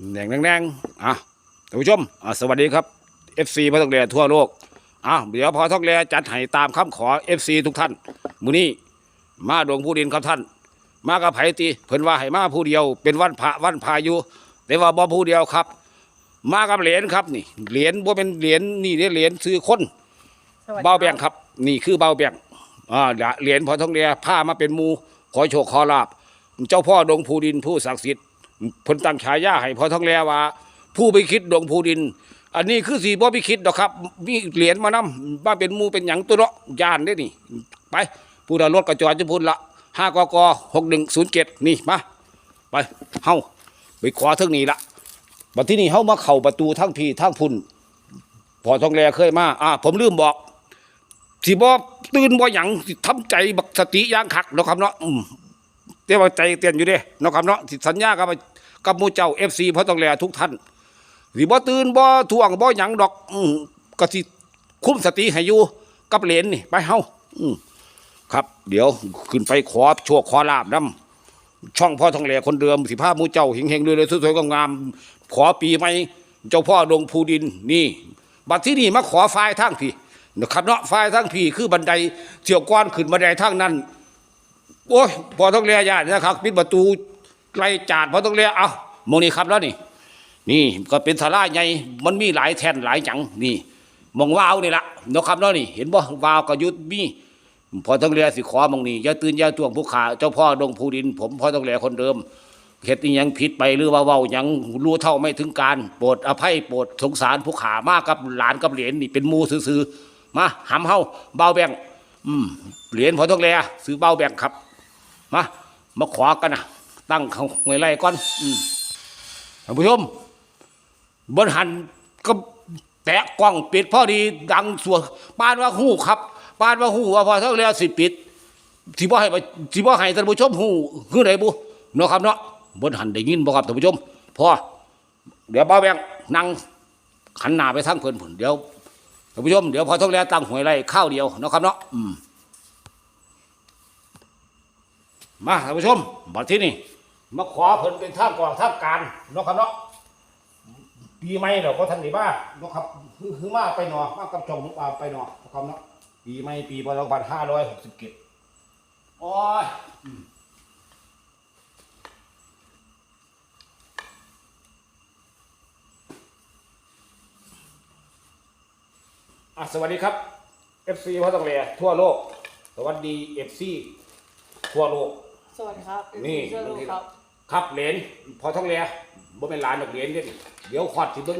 แดงแดงๆอะท่านผู้ชมอะสวัสดีครับ FC พระทองแลทั่วโลกอะเดี๋ยวพอทองแลจัดให้ตามคำขอ FC ทุกท่านมื้อนี้มาดวงผู้ดินครับท่าน มากับไผตีเพิ่นว่าให้มาผู้เดียว เป็นวันพระวันพายุแต่ว่าบ่ผู้เดียวครับ มากับเหรียญครับนี่เหรียญบ่เป็นเหรียญนี่เด้เหรียญซื้อคนสวัสดีเบาแบ่งครับ นี่คือเบาแบ่งอ่าเหรียญพอทองแลผ้ามาเป็นหมูขอโชคขอลาบเจ้าพ่อดงภูดินผู้ศักดิ์สิทธิ์ เพิ่นตั้งฉายาให้พอทองแลว่า ผู้ไปคิดดวงภูดิน อันนี้คือสีบ่ไปคิดดอกครับมีเหรียญมานำว่าเป็นมูเป็นหยังตัวเนาะย่านได้นี่ ไปผู้ดารถกระจอดจะพูดละห้ากกหกหนึ่งศูนย์เจ็ดนี่มาไปเฮาไปขอเท่งนี้ละบัดที่นี่เฮามาเข้าประตูทั้งพี่ทั้งพุ่นพอทองแลเคยมาอ่าผมลืมบอกสิบ่ตื่นบ่หยังสิทำใจบักสติย่างคักเนาะครับเนาะ แต่ว่าใจเต้นอยู่เด้เนาะครับเนาะสิสัญญากับกับมูเจ้า FC เพราะต้องแลทุกท่านสิบ่ตื่นบ่ท่วงบ่หยังดอกอืก็สิคุ้มสติให้อยู่กับเหรนนี่ไปเฮาอืครับ เดี๋ยวขึ้นไปขอโชคขอลาบนํช่องพ่อทองแหลคนเดิมสิพาหมู่เจ้าเฮงๆรวยสวยๆงามๆขอปีใหม่เจ้าพ่อดงภูดินนี่ บัดที่นี่มาขอไฟล์ทางพี่นะครับเนาะไฟล์ทางพี่คือบันไดเที่ยวก้อนขึ้นบันไดทางนั้น โอ้ยพอต้องเรียญาตินะครับปิดประตูไล่จาดพอต้องเรียเอาโมนี่ครับแล้วนี่ นี่ก็เป็นสาราใหญ่มันมีหลายแท่นหลายหยังนี่มองวาวนี่ละเนาะครับเนาะนี่ เห็นบ่วาวก็ยุดมีพอต้องเรียสิขอมองนี่อย่าตื่นอย่าตวงผู้ขาเจ้าพ่อดงภูดิน ผมพอต้องเรียคนเดิมเฮ็ดอีหยังผิดไปหรือว่าเว้าหยังรู้เท่าไม่ถึงการโปรดอภัยโปรดสงสารผู้ขามากกับหลานกับเหรียญนี่เป็นมูซื่อๆมาหำเฮาเบาแบ่งอืมเหรียญพอต้องเรียซื้อเบาแบ่งครับ มามาขวากันนะตั้งเขาไว้ไล่ก่อนอืมท่านผู้ชมบนหันก็แตะกล้องปิดพอดีดังสัวปานว่าหู้ครับปานว่าหู้ว่าพอเท่าแล้วสิปิดที่บ่ให้ไปที่บ่ให้ท่านผู้ชมหู้คือไหนบุเนาะครับเนาะบนหันได้ยินบ่ครับท่านผู้ชมพอเดี๋ยวบ้าแบงนั่งขันหน้าไปทางเพิ่นผุนเดี๋ยวท่านผู้ชมเดี๋ยวพอเท่าแล้วตั้งหวยไล่ข้าวเดียวเนาะครับเนาะอืม มาท่านผู้ชมบัดที่นี่มาขอเพิ่นเป็นท่ามกองท่ามการเนาะครับเนาะปีใหม่เราก็ทันได้บ้าเนาะครับคือคือมาไปหนอมากับชมาไปหนอนาะครับเนาะปีใหม่ปีพศห้าร้อยหกสิบเจ็ดโอ้ยอืมอะสวัสดีครับ FC พ่อตองเรียทั่วโลก สวัสดี FC ทั่วโลก สวัสดีครับนี่เชื่อลูกครับครับเหรียญพอท้องเรียบ่เป็นหลานดอกเหรียญเด้นี่เดี๋ยวฮอดสิเบิ่ง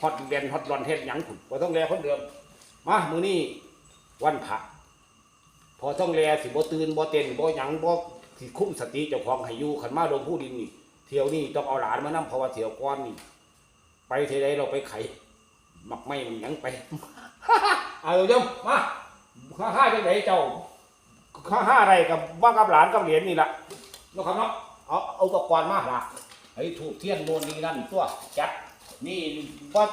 ฮอดเรียนฮอดรอนเฮ็ดหยังพุ่นพอท้องเรียคนเดิมมามื้อนี้วันพระพอท้องเรียสิบ่ตื่นบ่เต้นบ่หยังบ่สิคุ้มสติเจ้าของให้อยู่คันมาลงผู้ดินนี่เที่ยวนี้ต้องเอาหลานมานํเพราะว่าเที่ยวก่อนนี่ไปเที่ใดเราไปไขมักไม่มันหยังไป เอาเดี๋ยวมาข้าห้าจังไดเจ้า ข้าห้าอะไรกับว่ากับหลานกับเหรียญนี่ล่ะเนาะครับเนาะเอาเอาอุปกรณ์มาละให้ถูกเทียนโน่นนี่นั่นตัวจัดนี่ว่า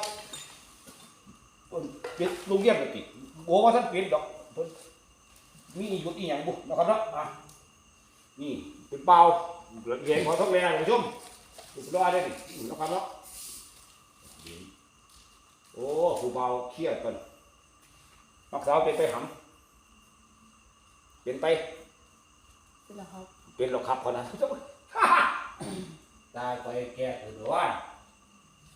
ปิดลุงเยี่ยมไปปิดโอ้ว่าท่านปิดดอกเพิ่นมีหยุดอีหยังบุเนาะครับเนาะอะนี่เป็นเปล่าเหรียญขอทองแดงคุณผู้ชมสุดยอดเลยนี่เนาะครับเนาะโอ้ผู้เบาเครียดกันปักสาวเป็นไปหำ เป็นไปเป็นแล้วครับเป็นหรอกครับคนนั้นตายไปแก่ถือว่า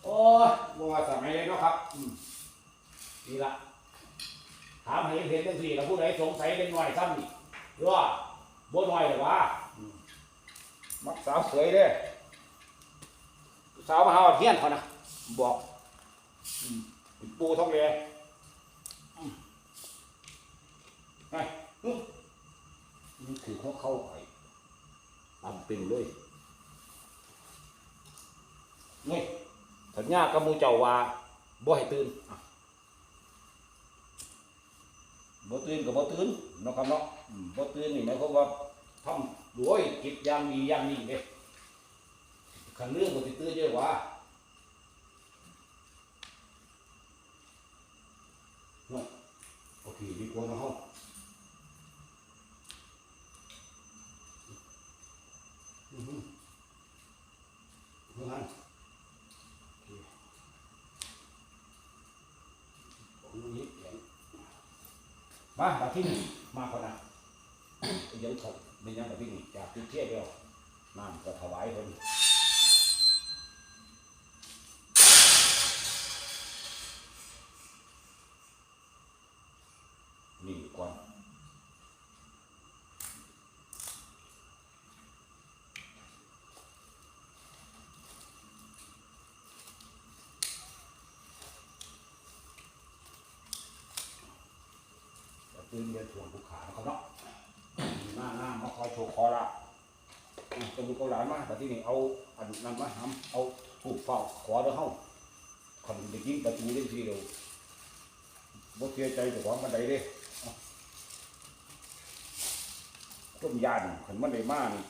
โอ้ยบัวสมัยเลยเนาะครับอืมนี่ละถามให้เห็นจังสี่แล้วผู้ใดสงสัยเป็นหน่อยซ้ำนี่หรือว่าบ่หน่อยหรือว่าอืมมักสาวสวยเด้สาวมาหาว่าเพี้ยนเขานะบอกอืมเป็นปูท้องเรืออืมไปอื มนี่คือเขาเข้าไปทำเป็นเลยนี่สัญญากับมูเจ้าว่าบ่ให้ตื่นบ่ตื่นกับบ่ตื่นเนาะครับเนาะอืมบ่ตื่นนี่หมายความว่าทำด้วยจิตอย่างดีอย่างนี้เด้ขันเรื่องบ่ตื่นเยอะว่าโอเคดีกว่าเนาะเฮา อือฮึเพื่อน มามาที่นี่มาคนนะยังถกเป็นยังไงที่นี่จากที่เทียบแล้วน้ำก็ถวายคนก่อน ไม่ถ่วงลูกขาเขาเนาะหน้าหน้ามาคอยโชว์คอละตะลุกเกาหลานมากแต่ที่นี่เอาอันนั้นมาทำเอาถูกเฝ้าขอเด้อเฮาขันเด็กยิงประตูได้ทีเดียวบ่เสียใจเจ้าของมันใดเด้เอาต้มยานขันมันได้มากนี่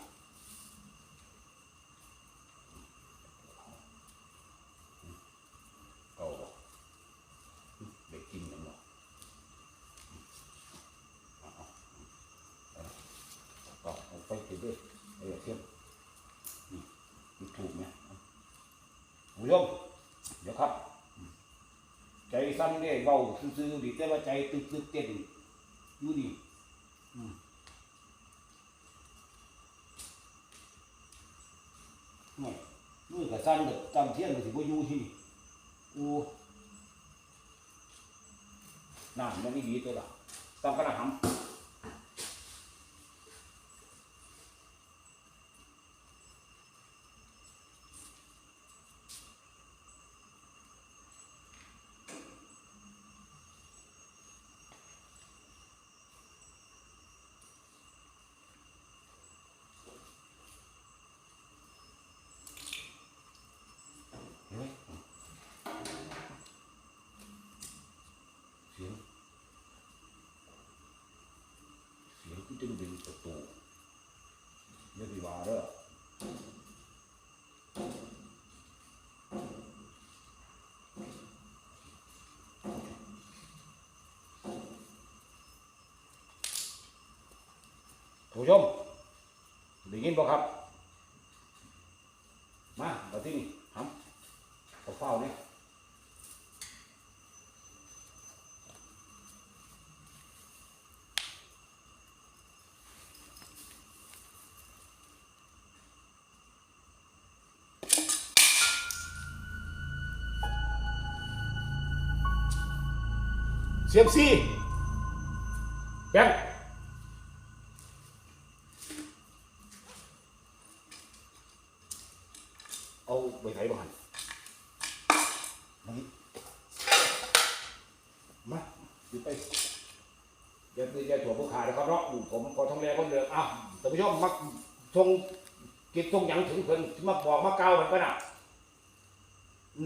เอาบ่เด็กกินกันเนาะ ก็เอาไปติดด้วยไอ้เทียมนี่มันถูกไหมผู้ชมเดี๋ยวครับั้นเนี่ยเบาซื่อๆดีแต่ว่าใจตึกๆเต้นอยู่ดีอืมนี่มือกับสั้นกับจำเที่ยงกับสิบ่อยู่ที่นี่อูน้ำมันไม่ดีตัวละต้องกระหำ เห็นไหมเสียง เสียงที่จึงดึงประตูไม่ได้ว่าเด้อ ผู้ชมได้ยินบ่ครับ มาเอาที่นี่ทำเอาเฝ้าเนี่ยเสียมซีแบงเอาไปไถบ้านมานี่ มาอยู่ไปอย่าอย่าถั่วผู้ขานะครับเนาะผมก็ท้องแรงคนเดิมอ้าวแต่ผู้ชมมาทงกิจทงหยังถึงเพิ่นมาบอกมาเกล่าวมันก็น่ะ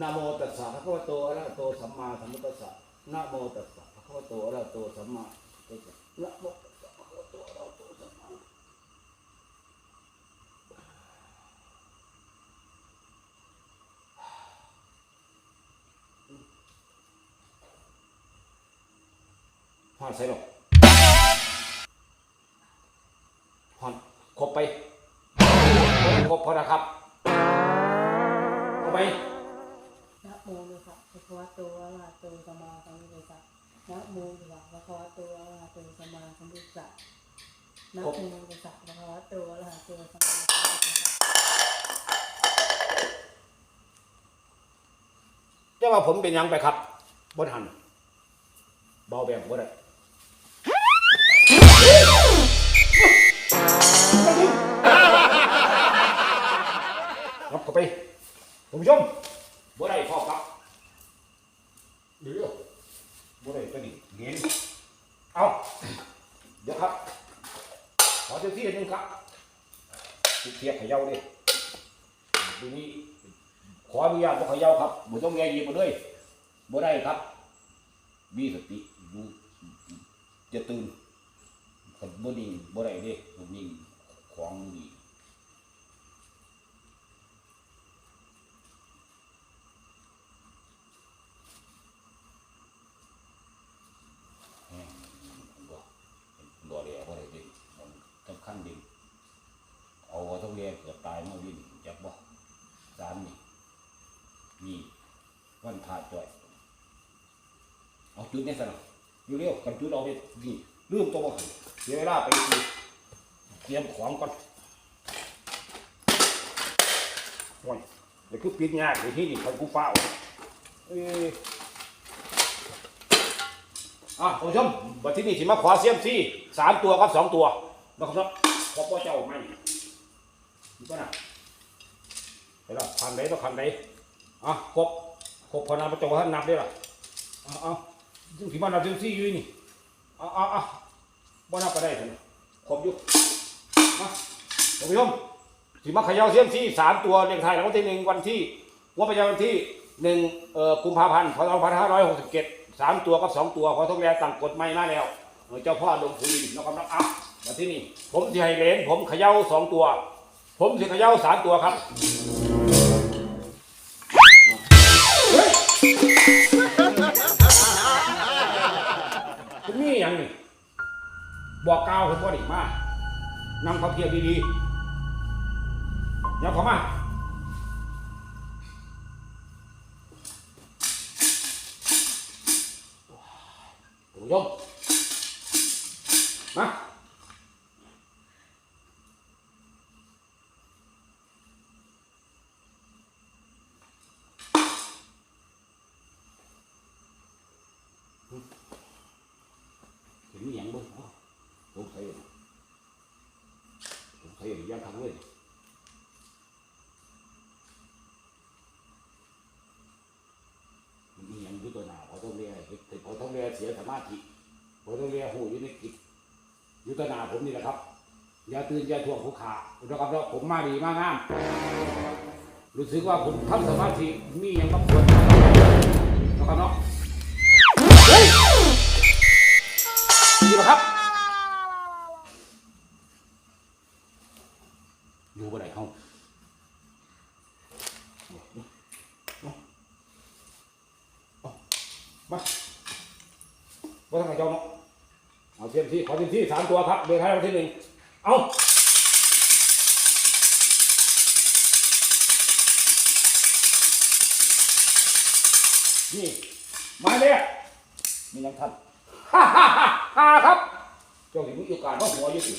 นะโมตัสสะพระคะวะโตอะระหะโตสัมมาสัมพุทธัสสะนะโมตัสสะพระคะวะโตอะระหะโตสัมมาสัมพุทธัสสะนะโมตัสสะภะคะวะโตอะระหะโตสัมมาห อนใส่หรอกหอนครบไปครบพอนะครับเอาไปนะโมตัสสะภะคะวะโตอะระหะโตสัมมาสัมพุทธัสสะนะโมตัสสะภะคะวะโตอะระหะโตสัมมาสัมพุทธัสสะนะโมตัสสะภะคะวะโตอะระหะโตสัมาสัมพุทธัสสะจะว่าผมเป็นยังไปครับบ่ทันเบาแบบบ่ได้ ครับเข้าไปคุณผู้ชมบ่ได้พ่อครับเดี๋ยวบ่ได้ตัวนี้เงี้ยเอาเดี๋ยวครับ ขอเจ้าที่หนึงครับเทียบขย่าดิดูนี่ขออนุญาตบ่ขย่าครับบ่ต้องแย่ยีมาเลยบ่ได้ครับ มีสติดูจะตื่นคนบ่นิ่งบ่ได้เด้บ่นิ่งของดีแห้งบ่บ่ได้บ่ได้เด้มันสำคัญดิเอาว่าต้องแย่เกือบตายมาวินจักบ่สามนี่ นี่ วันพาจ่อย เอาจุดนี้ซะหน่อยเร็วๆกันจุดเอาไปนี่ลืมตัวบ่เสียเวลาไปคือเตรียมของก่อนโอ้ยเดี๋ยวคือปิดยากในที่นี่เขากูฟ้าเอ้ยอะท่าผู้ชมวันที่นี่สิมาขอเสียมซี่สามตัวกับสองตัวนะครับขอพ่อเจ้าไม่นี่ก็นะเดี๋ยวเราคันไหนต้องคันไหนอะครบ ครบพอนับประจงท่านนับได้หรอเอาเอาซึ่งที่มานับเสียมซี่อยู่นี่เอาเอาเอาบ่นับก็ได้ท่านครบอยู่มาท่านผู้ชมสิมาเขย่าเสียมซี่สามตัวเลขไทยรางวัลที่หนึ่งวันที่งวดประจำวันที่หนึ่งเอ่อกุมภาพันธ์พศสองพันห้าร้อยหกสิบเจ็ดสามตัวกับสองตัวขอต้องแลตั้งกฎไม่มาแล้วเออเจ้าพ่อดงพูดินนะครับนะอะมาที่นี่ ผมสิให้เหรนผมเขย่าสองตัว ผมสิเขย่าสามตัวครับ บอกก้าวเพ่นบ่ได้มานำเขาเพียรดีๆเดี๋ยวเขามาโอ้ยมาเห็นอหย่างบ้างอ๋อสงสัยสงสัยอย่างทางเลยมันอหย่างอยู่ตัวหนาเขาต้องเรียกเห็นเขาต้องเรียกเสียส มาธิเขาต้องเรียกหูอยู่ในกิจอยู่ตนาผมนี่แหละครับ อย่าตื่นอย่าทวงผู้ขานะครับแล้วผมมาดีมากงามรู้สึกว่าผมทำสมาธิมีอย่างบางคนนะครับเนาะดีไหมครับ อยู่บ่ได้ห้องมาบ่ต้องให้เจ้าเนาะ เอาเทียมที่ขอเทียมที่สามตัวครับเบอร์ไทยวันที่หนึ่งเอานี่หมายเลขมียังทันฮ่าฮ่าฮ่าฮ่าครับเจ้าถึงมีโอกาสว่าหัวอยุติ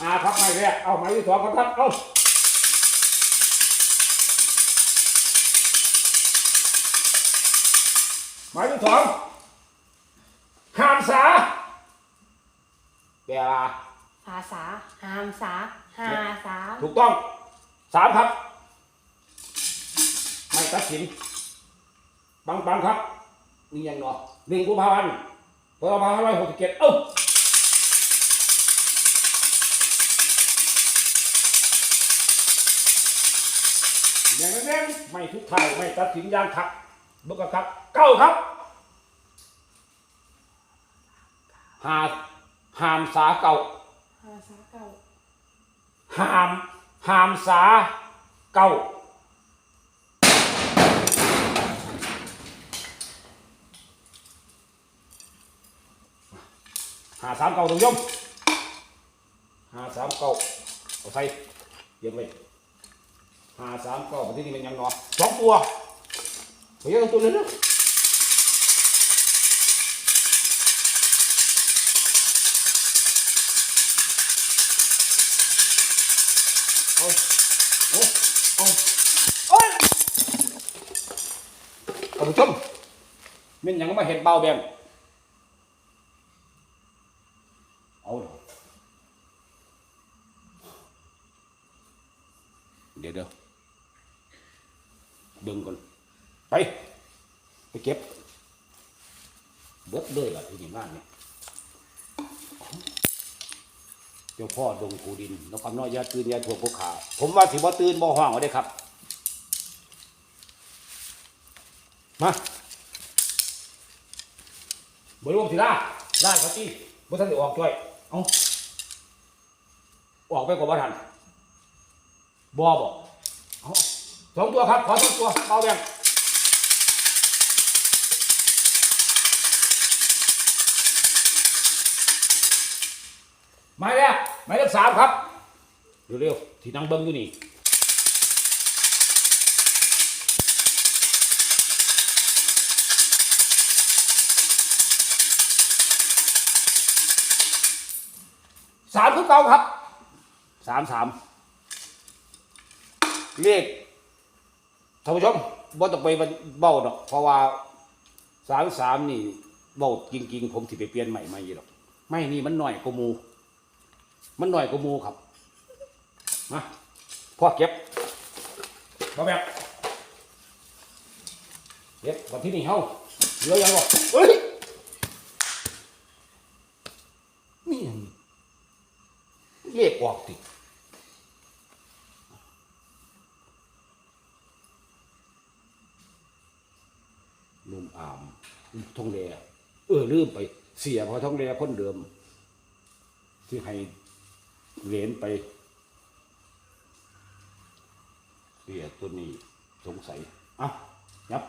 อ่าครับหมายเลขเอาหมายที่สองครับท่านเอาหมายที่สองหามสาแป ลว่าภาษาหามสาหาสาถูกต้องสามครับ ไม่ตัดสินบังบังครับนี่ยังเนาะหนึ่งกุมภาพันธ์พศสองพันห้าร้อยหกสิบเจ็ดเอ้าแน่แน่ๆไม่ทุกทายไม่ตัดสินยางขับบุกครับเก้าครับหา หามสาเก่าหาสาเก่าหามหามสาเก่าหาสามเก่าทุกยมหาสามเก่าเอาใส่เยี่ยมเลยหาสามเก่าประเทศนี้มันยังหนอสองตัวเฮ้ยเอาตัวเลยนะ ท่านผู้ชมมันยังมาเห็นเบาแบงเอาเหรอเดี๋ยวเดี๋ยวเบิ่งก่อนไป ไปเก็บเบิดเลยล่ะที่นี่งานเนี่ย เจ้าพ่อดงภูดินนครน้อยอยาตื่นยาถ่วงภูขาผมว่าสิบ่ตื่นบ่ห้องเอาได้ครับ มาบริวารศิลาได้ครับที่บ่ทันได้ออกช่วยเอาออกไปกว่าบ่ทันบอบอกเอาสองตัวครับ ขอสองตัวเบาแดง หมายแรกหมายเลขสามครับเร็วๆที่นั่งเบิ้งอยู่นี่สามคือเก่าครับสามสามเลขท่านผู้ชมบ่ต้องไปเบ้าดอก เพราะว่าสามสามนี่เบ้าจริง ๆ ผมสิไปเปลี่ยนใหม่ไม่ยี่ดอก ไม่นี่มันหน่อยกว่าหมู มันหน่อยกว่าหมูครับมาพ่อเก็บมาแบบเก็บมาที่นี่เฮาเหลือยังบ่เฮ้ยนี่หยังเลขออกตินุ่มอามทองแดเออลืมไป เสียเพอทองแดคนเดิม ที่ให้ เหรียญไปเสียตัวนี้สงสัยเอะยับ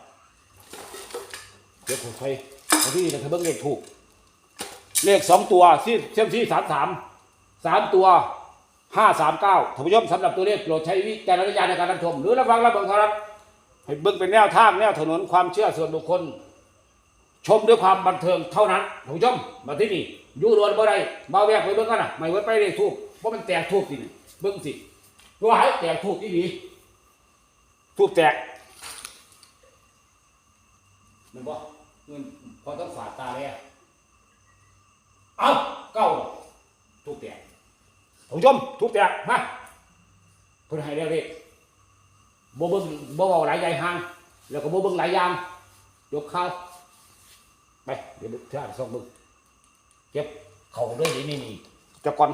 เดี๋ยวผมใช้เอาที่นะเบิ่งเลขถูก เลขสองตัวที่เชื่อมที่สามสามสามตัวห้าสามเก้าท่านผู้ชมสำหรับตัวเลขโปรดใช้วิจารณญาณในการรับชม หรือรับฟังรับเบิ่งเท่านั้นให้เบิ่งเป็นแนวทางแนวถนนความเชื่อส่วนบุคคล ชมด้วยความบันเทิงเท่านั้นท่านผู้ชมมาที่นี่ยู่รวนบ่ได้มาแวกไปเบิ่งกันนะไม่เวิร์ดไปเลขทูบ เพราะมันแตกทูบสิเบิ่งสิว่าให้แตกทูบอีหลีทูบแตกมันบ่เงินพอต้องฝาดตาแล้วเอาเก้าทุกแตกท่านผู้ชมทุกแตกมาเพิ่นให้แล้วเด็กบ่เบิ่งบ่เว้าหลายใหญ่ห่างแล้วก็บ่เบิ่งหลายอย่างยกข้าวไปเดี๋ยวเทื่อนส่งเบิ่งเก็บเข้าด้วยนี่นี่นี่จะก่อน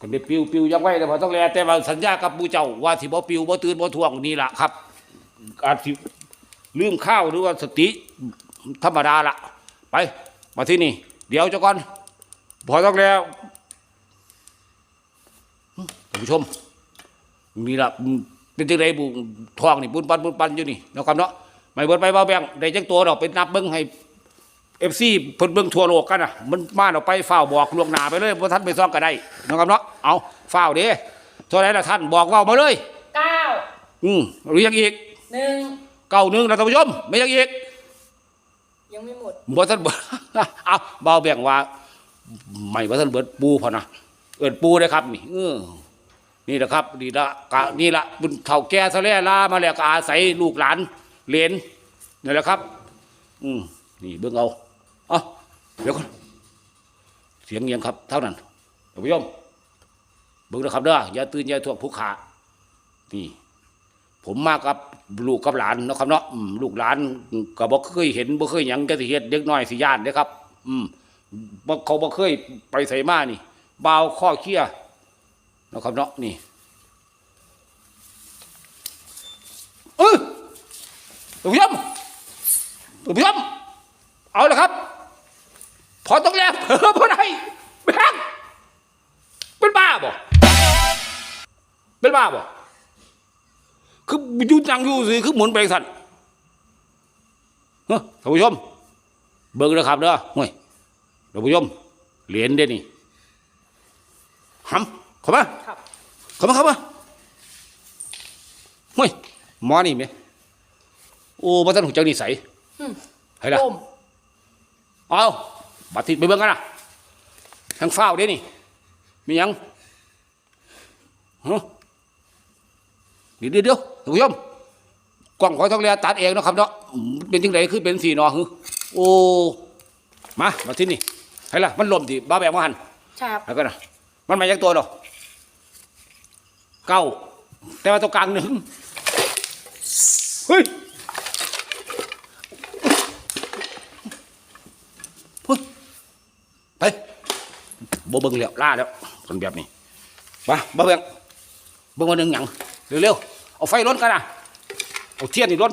คนได้ปิวปิวยังไว้แต่พอต้องแลแต่ว่าสัญญากับปู่เจ้าว่าสิบ่ปิวบ่ตื่นบ่ทวงนี่ล่ะครับ อาจสิลืมข้าวหรือว่าสติธรรมดาละไป มาที่นี่ เดี๋ยวเจ้าก่อนพอต้องแล้วผู้ชมนี่ละเป็นจังไดบุทองนี่บุญปันบุญปันอยู่นี่เนาะครับเนาะไม่เบิดไปเบาแบงได้จังตัวดอกเป็นนับเบิ้งให้ เอฟซีเพิ่นเบิ้งทั่วโลกกันน่ะมันมาเอาไปฝ้าวบอกล่วงหน้าไปเลยว่าท่านไปซ่องก็ได้เนาะครับเนาะเอาฝ้าวเด้เท่าไหรล่ะท่านบอกเว่ามาเลยเก้าอืมหรือยังอีกหนึ่งเก้าหนึ่งนะท่านผู้ชมไม่ยังอีกยังไม่หมดบ่ท่านเบิดเอาเบาแบ่งว่าไม่ว่าท่านเบิดปูพอนะเอินปูเลยครับนี่เออนี่แหละครับนี่ละกะนี่ละบุญเฒ่าแก่ทะเลลามาแล้วก็อาศัยลูกหลานเหลนนี่แหละครับ อืมนี่เบิ่งเอา เดี๋ยวก่อนเสียงเงียงครับ เท่านั้นท่านผู้ชมเบิ่งนะครับเด้ออย่าตื่นอย่าถ่วงผู้ขานี่ผมมากับลูกกับหลานเนาะครับเนาะลูกหลานก็บ่เคยเห็นบ่เคยหยังก็สิเฮ็ดเด็กน้อยสิย่านเด้ครับ อืมบ่เขาบ่เคยไปไสมานี่บ่าวข้อเคี้ยเนาะครับเนาะนี่เออท่านผู้ชมท่านผู้ชมเอาละครับ พอต้องแล้วเผลอบ่ได้แบงเป็นบ้าบ่เป็นบ้าบ่คืออยู่จังอยู่สิคือหมุนไปสั่นเฮ้ยท่านผู้ชม เบิ่งนะครับเด้อห่วยท่านผู้ชมเหรียญเด้นี่หำเข้ามาครับเข้ามาเข้ามาห่วยหมอนี่ไหมโอ้บ่ทันหูจักนิสัยอืมให้ล่ะต้มเอา บัดทิดไปเบิ่งกันนะทางฟ้าวเด้นี่ มีหยังฮะเดี๋ยวเดี๋ยวเดี๋ยวท่านผู้ชมกล้องขอทองเรือตัดเองเนาะครับเนาะอืมเป็นจังไดคือเป็นสีนอฮึโอ้มามาที่นี่ให้ล่ะมันลมที่บ้าแบบว่าหันใช่ครับแล้วก็นะมันมาจากตัวเนาะเก้าแต่ว่าตัวกลางหนึ่งเฮ้ยเฮ้ยไป บ่เบิ่งแล้วล่าแล้วคนแบบนี้มาบ่เบิ่งเบิ่งวันหนึ่งหยังเร็วๆเอาไฟร้นกันนะเอาเทียนนี่ร้น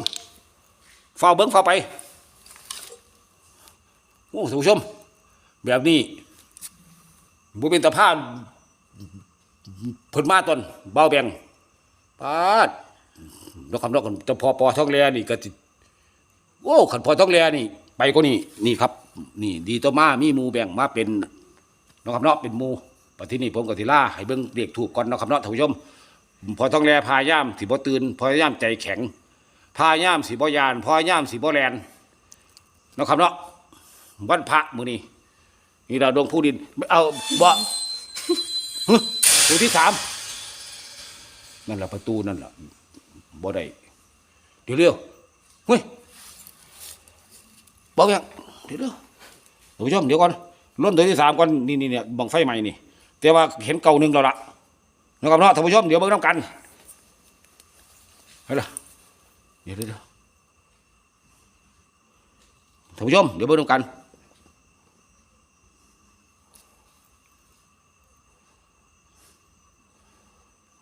เฝ้าเบิ่งฝ้าไปโอ้ท่านผู้ชม แบบนี้บุเป็นตาพาเพิ่นมาตอนเบาแบงปาดนกคำนกกันจะพอปอท้องแลนี่ก็สิโอ้ขันพอท้องแลนี่ ไปก็นี่นี่ครับ นี่ดีตัวมามีมูแบ่งมาเป็น นกคำนกเป็นหมูปฏินี่ผมกับทิล่าให้เบิ่งเรียกถูกก่อนนกคำนกท่านผู้ชม พอท้องแลพายามสิบ่ตื่นพอยามใจแข็ง พายามสิบ่ยาน พอยามสิบ่แลนนกคำนกวันพระมื้อนี้นี่เราดวงผู้ดิน เอาบ่ฮึตัวที่สามนั่นแหละประตูนั่นแหละบ่ได้เดี๋ยวเร็วเฮ้ยบอกยังเดี๋ยวเร็วท่านผู้ชมเดี๋ยวก่อน ล้นตัวที่สามก่อนนี่นี่เนี่ยบังไฟใหม่นี่ แต่ว่าเห็นเก่าหนึ่งแล้วละนะครับเนาะท่านผู้ชมเดี๋ยวเบิ่งน้ำกันเฮ้ยล่ะเดี๋ยวเดี๋ยวเดี๋ยวท่านผู้ชมเดี๋ยวเบิ่งน้ำกัน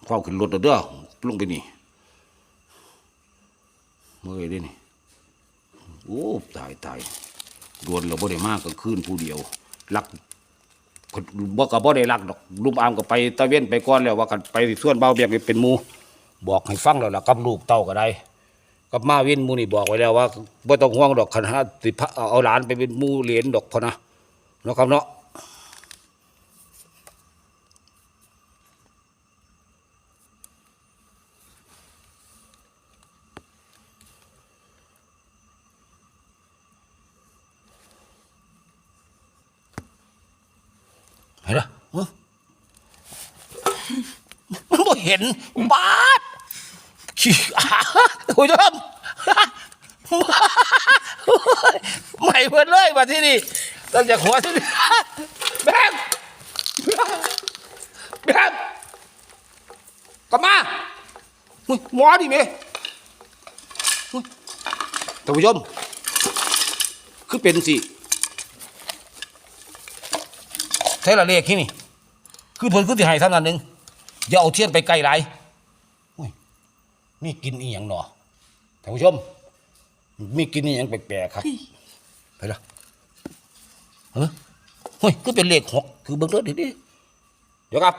ความขึ้นรถเด้อเด้อลงไปนี่เมื่อยเด้นี่โอ้ตายตายดวนเราบ่ได้มากกลางคืนผู้เดียว ลักเพิ่นบ่กับ่ได้ลักดอกลุมอามก็ไปตะเวนไปก่อนแล้วว่ากันไปส่วนเบาเบียงนี่เป็นหมูบอกให้ฟังแล้วล่ะกับลูกเต้าก็ได้กับมาวินมูนี่บอกไว้แล้วว่าบ่ต้องห่วงดอกคันหาสิพะเอาหลานไปเป็นหมูเหรียญดอกพอนะเนาะครับเนาะ เห็นเหรอฮะมัน บาดขี้อาคุณผู้ชมใหม่เพิ่นเลยมาที่นี่ตั้งจากหัวที่นี่แบงแบงกลับมาอุ๊ยหมอดิเมย์ท่านผู้ชม คือเป็นสิใช่ละเลขที่นี่ คือเพิ่นคือสิให้เท่านั้นหนึ่ง อย่าเอาเทียนไปไกลหลายอุ้ยมีกินอีหยังหนอท่านผู้ชม มีกินอีหยังแปลกๆครับไปละเฮ้ยเฮ้ยคือเป็นเลขหกคือเบิ่งเด้อดิดิเดี๋ยวครับ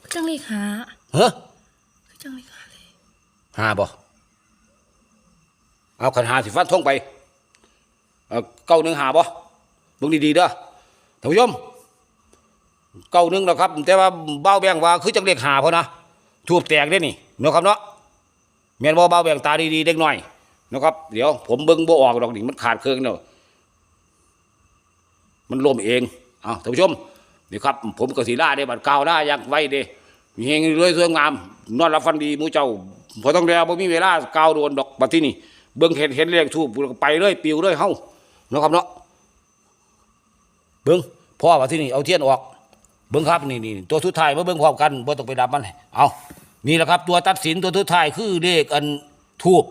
คือจังเลขหาเฮ้ยคือจังเลขหาเลยหาบ่เอาขันหาสิฟันทงไป เก้าหนึ่งหาบ่บิ่งดีๆเด้อท่านผู้ชมเก้าหนึ่งแล้วครับ แต่ว่าเบ้าแบงว่าคือจังเลขหาเพราะนะทูบแตกได้นี่เนาะครับเนาะแม่นบ่เบ้าแบงตาดีๆเด็กน้อยนะครับ เดี๋ยว ผมเบิ่งบ่ออกดอกนี่มันขาดเครื่องเนาะมันล่มเองเอาท่านผู้ชมนี่ครับ ผมกสีล่าได้บัดกล่าวล่าอย่างไว้เด้มีเฮงรวยสวยงาม นอนรับฟันดีมูเจ้าพอต้องแล้วบ่มีเวลากล่าวโดนดอกบัดที่นี่เบิ่งเห็นเห็นเลขทูบไปเลยปิวเลยเฮา นะครับเนาะเบิ่งพ่อว่าที่นี่เอาเทียนออก เบิ้งครับนี่นี่ตัวทุดท้ายมาเบิ้งพร้อมกันบ่ต้องไปดับมันเอานี่แหละครับ ตัวตัดสินตัวทุดท้ายคือเลขอันทูบ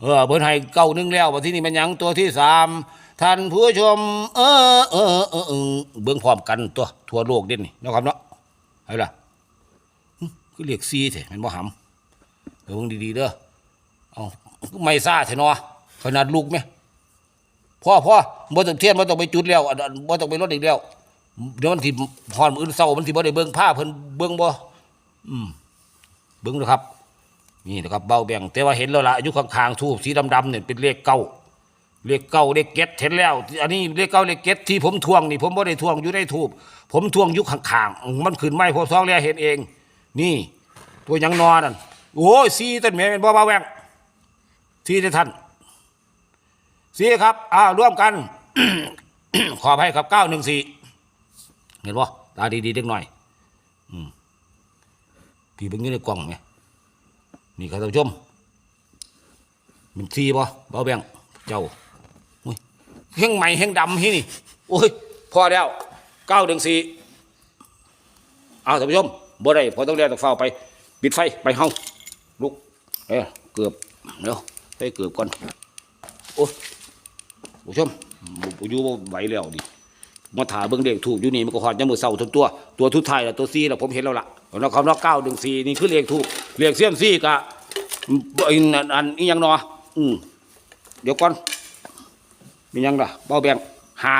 เออเบิ้งให้เก้าหนึงแล้วว่าที่นี่มันยังตัวที่สามท่านผู้ชม เออเออเออเบิ้งพร้อมกันตัวทั่วโลกเด่นนี่นะครับเนาะเอาล่ะคือเลขซีแท้แมันบ่หำเดี๋ยวเบิ้งดีๆเด้อเอาไม่ซ่าแท้เนาะขนาดลูกไหม พ่อพ่อบ่ต้องเทียนบ่ต้องไปจุดแล้วอันอันบ่ต้องไปรถอีกแล้ว เดี๋ยวมันสิพรมื้ออื่นเศร้ามันสิบ่ได้เบิ่งผ้าเพิ่นเบิ่งบ่อืมเบิ่งนะครับ นี่นะครับเบาแบ่งแต่ว่าเห็นแล้วล่ะอยู่ข้างๆทูบสีดำๆเนี่ยเป็นเลขเก้าเลขเก้าเลขเก็ดเห็นแล้ว อันนี้เลขเก้าเลขเก็ดที่ผมทวงนี่ ผมบ่ได้ทวงอยู่ในทูบผมทวงอยู่ข้างๆมันขึ้นไม้พอซองแล้วเห็นเอง นี่ ตัวยังนอนั่นโอ้ยสีต้นแม่เป็นบ่เบาแบ่งสีได้ท่าน สีครับอ่าร่วมกัน ขออภัยครับเก้าหนึ่งสี่เห็นป่ตาดีๆเด็กหน่อยอืมพี่เบิ่งอยู่ในกล่องไงนี่ครับท่านผู้ชมมันซีป่เบาแบงเจ้าอุ้ยแห้งใหม่แห้งดำที่นี่โอ้ยพอแล้วเก้าหนึ่งสี่เอาท่านผู้ชมบ่ได้พอต้องเรียกต้องเฝ้าไปปิดไฟไปเฮาลุกเอ้เกือบเดี๋ยวไปเกือบก่อนโอ้ย ผู้ชมอยู่บ่ไหวแล้วดิมาถาเบิ่งเด็กถูกอยู่นี่มันก็หอดยามมือเศร้าทั้งตัวตัวทุดท้ายละตัวซีละผมเห็นแล้วล่ะแล้วคำนอกเก้าหนึ่งสี่นี่คือเลขถูกเลขเสี้ยมซี่กะอันอันอันอีหยังเนาะอืมเดี๋ยวก่อนมียังล่ะเบาแบงหา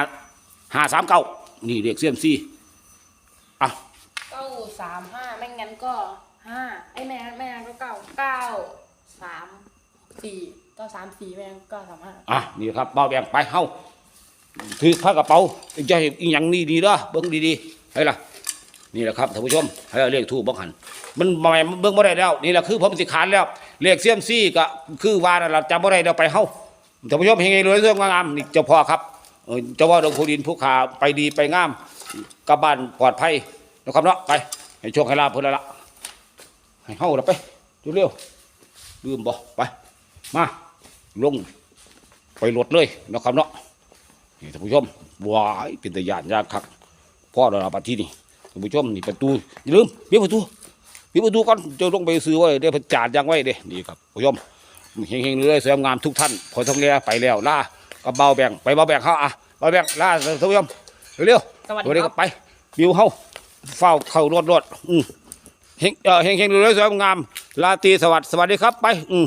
หาสามเก้านี่เลขเสี้ยมซี่อะเก้าสามห้าไม่งั้นก็ห้าไอ้แม่แม่ก็เก้าเก้าสามสี่ ก้าสามสี่แม่งก็สามห้าอะนี่ครับเบาแบ่งไปเฮาถือผ้ากระเป๋าจะเห็นอีหยังนี่ดีเด้อเบิ่งดีๆให้ล่ะนี่แหละครับท่านผู้ชมให้เอาเลขทูบบังหันมันบ่แม่เบิ่งบ่ได้แล้วนี่แหละคือผมสิขานแล้วเลขเซียมซี่ก็คือว่านั่นล่ะจำบ่ได้แล้วไปเฮาท่านผู้ชมเฮงๆรวยเรื่องงามนี่เจ้าพ่อครับเจ้าพ่อดงพูดินผู้ขาไปดีไปงามกลับบ้านปลอดภัยนะครับเนาะไปให้โชคให้ลาเพิ่นแล้วล่ะให้เฮาละไปเร็วๆลืมบ่ไปมา ลงไปรถเลยนะครับเนาะนี่ท่านผู้ชมว้ายเป็นตะยานยากคักพ่อเราปัดที่นี่ท่านผู้ชมนี่ประตูอย่าลืมเบี้ยประตูเบี้ยประตูก่อนจะลงไปซื้อไว้เดี๋ยวเพนจานยังไว้เด้นี่ครับผู้ชมเฮงๆเรื่อยๆสวยงามทุกท่านพอทองเรียไปแล้วล่ากับเบาแบ่งไปเบาแบ่งเขาอะเบาแบ่งล่าท่านผู้ชมเร็วๆสวัสเดี๋ยวดีนี้ครัก็บไปวิวเฮาเฝ้าเข้ารถรถอืมเฮงเออเฮงเฮงเรื่อยๆสวยงามลาตรีสวัสดิ์สวัสดีครับไป อืม